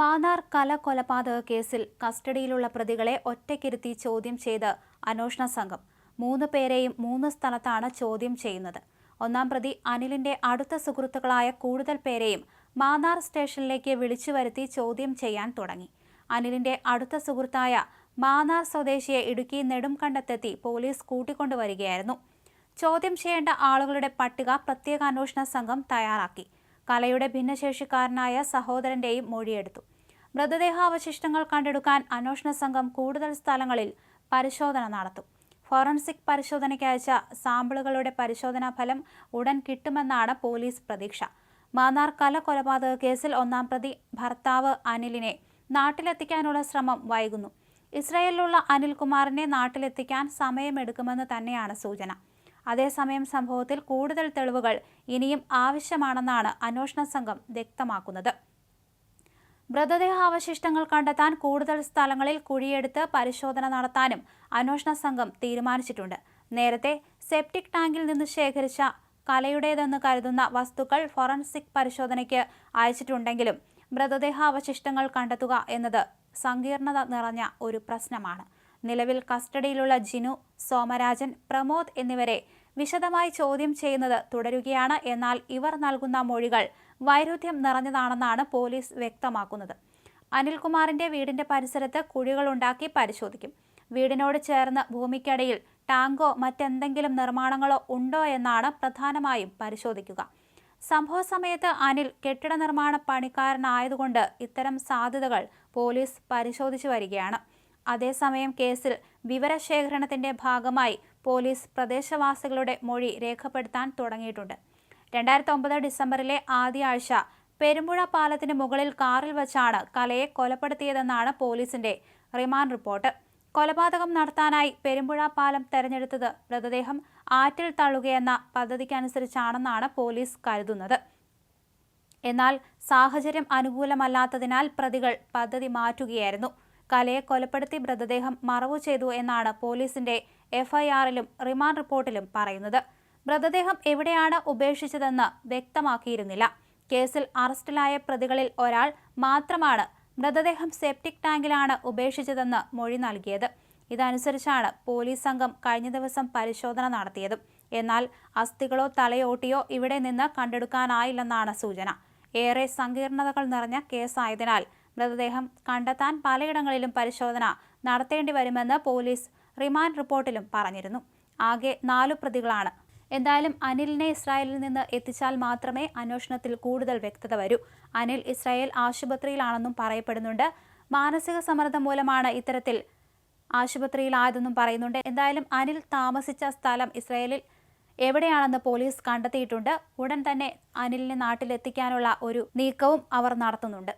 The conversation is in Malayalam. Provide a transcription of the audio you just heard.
മാന്നാർ കല കൊലപാതക കേസിൽ കസ്റ്റഡിയിലുള്ള പ്രതികളെ ഒറ്റയ്ക്കിരുത്തി ചോദ്യം ചെയ്ത് അന്വേഷണ സംഘം. മൂന്ന് പേരെയും മൂന്ന് സ്ഥലത്താണ് ചോദ്യം ചെയ്യുന്നത്. ഒന്നാം പ്രതി അനിലിന്റെ അടുത്ത സുഹൃത്തുക്കളായ കൂടുതൽ പേരെയും മാന്നാർ സ്റ്റേഷനിലേക്ക് വിളിച്ചു വരുത്തി ചോദ്യം ചെയ്യാൻ തുടങ്ങി. അനിലിന്റെ അടുത്ത സുഹൃത്തായ മാന്നാർ സ്വദേശിയെ ഇടുക്കി നെടുംകണ്ടത്തെത്തി പോലീസ് കൂട്ടിക്കൊണ്ടുവരികയായിരുന്നു. ചോദ്യം ചെയ്യേണ്ട ആളുകളുടെ പട്ടിക പ്രത്യേക അന്വേഷണ സംഘം തയ്യാറാക്കി. കലയുടെ ഭിന്നശേഷിക്കാരനായ സഹോദരന്റെയും മൊഴിയെടുത്തു. മൃതദേഹാവശിഷ്ടങ്ങൾ കണ്ടെടുക്കാൻ അന്വേഷണ സംഘം കൂടുതൽ സ്ഥലങ്ങളിൽ പരിശോധന നടത്തും. ഫോറൻസിക് പരിശോധനയ്ക്ക് അയച്ച സാമ്പിളുകളുടെ പരിശോധനാ ഫലം ഉടൻ കിട്ടുമെന്നാണ് പോലീസ് പ്രതീക്ഷ. മാന്നാർ കല കൊലപാതക കേസിൽ ഒന്നാം പ്രതി ഭർത്താവ് അനിലിനെ നാട്ടിലെത്തിക്കാനുള്ള ശ്രമം വൈകുന്നു. ഇസ്രയേലിലുള്ള അനിൽകുമാറിനെ നാട്ടിലെത്തിക്കാൻ സമയമെടുക്കുമെന്ന് തന്നെയാണ് സൂചന. അതേസമയം സംഭവത്തിൽ കൂടുതൽ തെളിവുകൾ ഇനിയും ആവശ്യമാണെന്നാണ് അന്വേഷണ സംഘം വ്യക്തമാക്കുന്നത്. മൃതദേഹാവശിഷ്ടങ്ങൾ കണ്ടെത്താൻ കൂടുതൽ സ്ഥലങ്ങളിൽ കുഴിയെടുത്ത് പരിശോധന നടത്താനും അന്വേഷണ സംഘം തീരുമാനിച്ചിട്ടുണ്ട്. നേരത്തെ സെപ്റ്റിക് ടാങ്കിൽ നിന്ന് ശേഖരിച്ച കലയുടേതെന്ന് കരുതുന്ന വസ്തുക്കൾ ഫോറൻസിക് പരിശോധനയ്ക്ക് അയച്ചിട്ടുണ്ടെങ്കിലും മൃതദേഹാവശിഷ്ടങ്ങൾ കണ്ടെത്തുക എന്നത് സങ്കീർണത നിറഞ്ഞ ഒരു പ്രശ്നമാണ്. നിലവിൽ കസ്റ്റഡിയിലുള്ള ജിനു സോമരാജൻ പ്രമോദ് എന്നിവരെ വിശദമായി ചോദ്യം ചെയ്യുന്നത് തുടരുകയാണ്. എന്നാൽ ഇവർ നൽകുന്ന മൊഴികൾ വൈരുദ്ധ്യം നിറഞ്ഞതാണെന്നാണ് പോലീസ് വ്യക്തമാക്കുന്നത്. അനിൽകുമാറിന്റെ വീടിന്റെ പരിസരത്ത് കുഴികളുണ്ടാക്കി പരിശോധിക്കും. വീടിനോട് ചേർന്ന് ഭൂമിക്കടിയിൽ ടാങ്കോ മറ്റെന്തെങ്കിലും നിർമ്മാണങ്ങളോ ഉണ്ടോ എന്നാണ് പ്രധാനമായും പരിശോധിക്കുക. സംഭവ സമയത്ത് അനിൽ കെട്ടിട നിർമ്മാണ പണിക്കാരനായതുകൊണ്ട് ഇത്തരം സാധ്യതകൾ പോലീസ് പരിശോധിച്ചു വരികയാണ്. അതേസമയം കേസിൽ വിവരശേഖരണത്തിന്റെ ഭാഗമായി പോലീസ് പ്രദേശവാസികളുടെ മൊഴി രേഖപ്പെടുത്താൻ തുടങ്ങിയിട്ടുണ്ട്. രണ്ടായിരത്തി ഒമ്പത് ഡിസംബറിലെ ആദ്യ ആഴ്ച പെരുമ്പുഴ പാലത്തിന് മുകളിൽ കാറിൽ വച്ചാണ് കലയെ കൊലപ്പെടുത്തിയതെന്നാണ് പോലീസിന്റെ റിമാൻഡ് റിപ്പോർട്ട്. കൊലപാതകം നടത്താനായി പെരുമ്പുഴ പാലം തെരഞ്ഞെടുത്തത് മൃതദേഹം ആറ്റിൽ തള്ളുകയെന്ന പദ്ധതിക്കനുസരിച്ചാണെന്നാണ് പോലീസ് കരുതുന്നത്. എന്നാൽ സാഹചര്യം അനുകൂലമല്ലാത്തതിനാൽ പ്രതികൾ പദ്ധതി മാറ്റുകയായിരുന്നു. കലയെ കൊലപ്പെടുത്തി മൃതദേഹം മറവു ചെയ്തു എന്നാണ് പോലീസിന്റെ എഫ്ഐആറിലും റിമാൻഡ് റിപ്പോർട്ടിലും പറയുന്നത്. മൃതദേഹം എവിടെയാണ് ഉപേക്ഷിച്ചതെന്ന് വ്യക്തമാക്കിയിരുന്നില്ല. കേസിൽ അറസ്റ്റിലായ പ്രതികളിൽ ഒരാൾ മാത്രമാണ് മൃതദേഹം സെപ്റ്റിക് ടാങ്കിലാണ് ഉപേക്ഷിച്ചതെന്ന് മൊഴി നൽകിയത്. ഇതനുസരിച്ചാണ് പോലീസ് സംഘം കഴിഞ്ഞ ദിവസം പരിശോധന നടത്തിയത്. എന്നാൽ അസ്ഥികളോ തലയോട്ടിയോ ഇവിടെ നിന്ന് കണ്ടെടുക്കാനായില്ലെന്നാണ് സൂചന. ഏറെ സങ്കീർണതകൾ നിറഞ്ഞ കേസായതിനാൽ മൃതദേഹം കണ്ടെത്താൻ പലയിടങ്ങളിലും പരിശോധന നടത്തേണ്ടി വരുമെന്ന് പോലീസ് റിമാൻഡ് റിപ്പോർട്ടിലും പറഞ്ഞിരുന്നു. ആകെ നാലു പ്രതികളാണ്. എന്തായാലും അനിലിനെ ഇസ്രായേലിൽ നിന്ന് എത്തിച്ചാൽ മാത്രമേ അന്വേഷണത്തിൽ കൂടുതൽ വ്യക്തത വരൂ. അനിൽ ഇസ്രായേൽ ആശുപത്രിയിലാണെന്നും പറയപ്പെടുന്നുണ്ട്. മാനസിക സമ്മർദ്ദം മൂലമാണ് ഇത്തരത്തിൽ ആശുപത്രിയിലായതെന്നും പറയുന്നുണ്ട്. എന്തായാലും അനിൽ താമസിച്ച സ്ഥലം ഇസ്രായേലിൽ എവിടെയാണെന്ന് പോലീസ് കണ്ടെത്തിയിട്ടുണ്ട്. ഉടൻ തന്നെ അനിലിനെ നാട്ടിലെത്തിക്കാനുള്ള ഒരു നീക്കവും അവർ നടത്തുന്നുണ്ട്.